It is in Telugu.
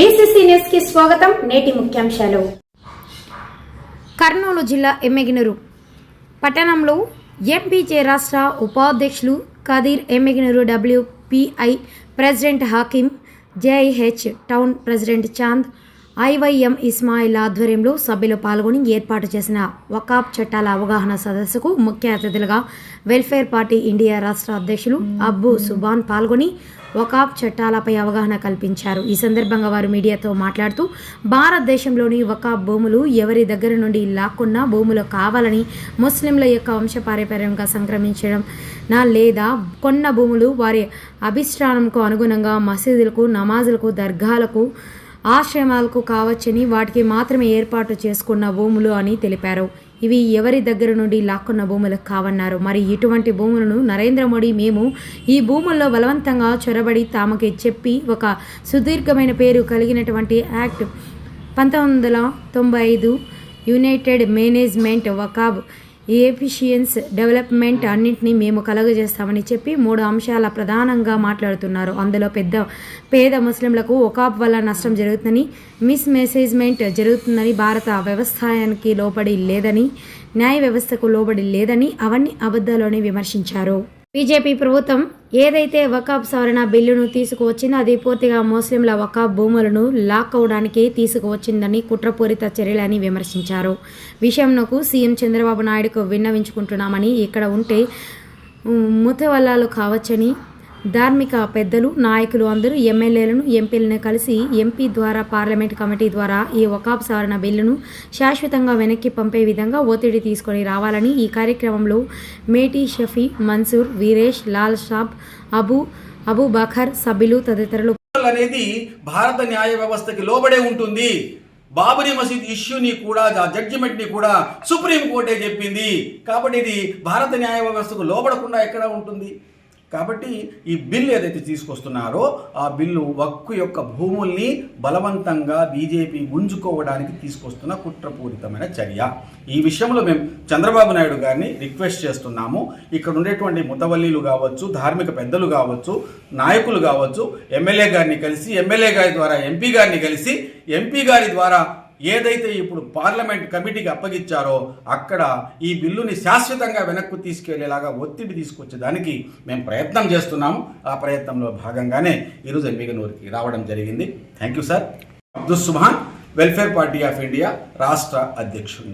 స్వాగతం నేటి ముఖ్యాంశాలు. కర్నూలు జిల్లా ఎమ్మెగినూరు పట్టణంలో ఎంపీజే రాష్ట్ర ఉపాధ్యక్షులు Khadeer Emmiganur WPI president Hakeem JIH town president Chand IYM Ismail ఆధ్వర్యంలో సభ్యులు పాల్గొని ఏర్పాటు చేసిన వకాబ్ చట్టాల అవగాహన సదస్సుకు ముఖ్య అతిథులుగా వెల్ఫేర్ పార్టీ ఇండియా రాష్ట్ర అధ్యక్షులు అబ్బు సుబాన్ పాల్గొని వకాఫ్ చట్టాలపై అవగాహన కల్పించారు. ఈ సందర్భంగా వారు మీడియాతో మాట్లాడుతూ భారతదేశంలోని వకాఫ్ భూములు ఎవరి దగ్గర నుండి లాక్కున్నా భూములు కావాలని ముస్లింల యొక్క వంశపారంపర్యంగా సంక్రమించడం నా లేదా కొన్న భూములు వారి అభిష్టానంకు అనుగుణంగా మసీదులకు నమాజులకు దర్గాలకు ఆశ్రమాలకు కావచ్చని వాటికి మాత్రమే ఏర్పాటు చేసుకున్న భూములు అని తెలిపారు. ఇవి ఎవరి దగ్గర నుండి లాక్కున్న భూములు కావన్నారు? మరి ఇటువంటి భూములను నరేంద్ర మోడీ మేము ఈ భూముల్లో బలవంతంగా చొరబడి తామకి చెప్పి ఒక సుదీర్ఘమైన పేరు కలిగినటువంటి యాక్ట్ పంతొమ్మిది వందల తొంభై ఐదు యునైటెడ్ మేనేజ్మెంట్ వకాబ్ ఎఫిషియన్స్ డెవలప్మెంట్ అన్నింటినీ మేము కలుగజేస్తామని చెప్పి మూడు అంశాల ప్రధానంగా మాట్లాడుతున్నారు. అందులో పెద్ద పేద ముస్లింలకు ఒకాబ్ వల్ల నష్టం జరుగుతుందని మిస్ మెసేజ్మెంట్ జరుగుతుందని భారత వ్యవసాయానికి లోబడి లేదని న్యాయ వ్యవస్థకు లోబడి లేదని అవన్నీ అబద్ధాలని విమర్శించారు. బీజేపీ ప్రభుత్వం ఏదైతే వకాబ్ సవరణ బిల్లును తీసుకువచ్చిందో అది పూర్తిగా ముస్లింల వకాబ్ భూములను లాక్ అవడానికి తీసుకువచ్చిందని కుట్రపూరిత చర్యలని విమర్శించారు. విషయంకు సీఎం చంద్రబాబు నాయుడుకు విన్నవించుకుంటున్నామని ఇక్కడ ఉంటే ముతవల్లాలు కావచ్చని ధార్మిక పెద్దలు నాయకులు అందరూ ఎమ్మెల్యేలను ఎంపీలను కలిసి ఎంపీ ద్వారా పార్లమెంట్ కమిటీ ద్వారా ఈ వకాబ్ సవరణ బిల్లును శాశ్వతంగా వెనక్కి పంపే విధంగా ఒత్తిడి తీసుకొని రావాలని ఈ కార్యక్రమంలో మేటీ షఫీ మన్సూర్ వీరేష్ లాల్ షాబ్ అబు అబు బఖర్ సభ్యులు తదితరులు అనేది భారత న్యాయ వ్యవస్థకి లోబడే ఉంటుంది. బాబరీ మసీద్ ఇష్యూని కూడా ఆ జడ్జిమెంట్ని కూడా సుప్రీం కోర్టే చెప్పింది. కాబట్టి ఇది భారత న్యాయ వ్యవస్థకు లోబడకుండా ఎక్కడ ఉంటుంది? కాబట్టి ఈ బిల్లు ఏదైతే తీసుకొస్తున్నారో ఆ బిల్లు వక్కు యొక్క భూముల్ని బలవంతంగా బీజేపీ గుంజుకోవడానికి తీసుకొస్తున్న కుట్రపూరితమైన చర్య. ఈ విషయంలో మేము చంద్రబాబు నాయుడు గారిని రిక్వెస్ట్ చేస్తున్నాము. ఇక్కడ ఉండేటువంటి ముతవల్లీలు కావచ్చు ధార్మిక పెద్దలు కావచ్చు నాయకులు కావచ్చు ఎమ్మెల్యే గారిని కలిసి ఎమ్మెల్యే గారి ద్వారా ఎంపీ గారిని కలిసి ఎంపీ గారి ద్వారా ఏదైతే ఇప్పుడు పార్లమెంట్ కమిటీకి అప్పగిచ్చారో అక్కడ ఈ బిల్లుని శాశ్వతంగా వెనక్కు తీసుకెళ్ళేలాగా ఒత్తిడి తీసుకొచ్చేదానికి మేము ప్రయత్నం చేస్తున్నాము. ఆ ప్రయత్నంలో భాగంగానే ఈరోజు ఎంపీగనూరుకి రావడం జరిగింది. Thank you sir. Abdul Subhan welfare party of India రాష్ట్ర అధ్యక్షుడిని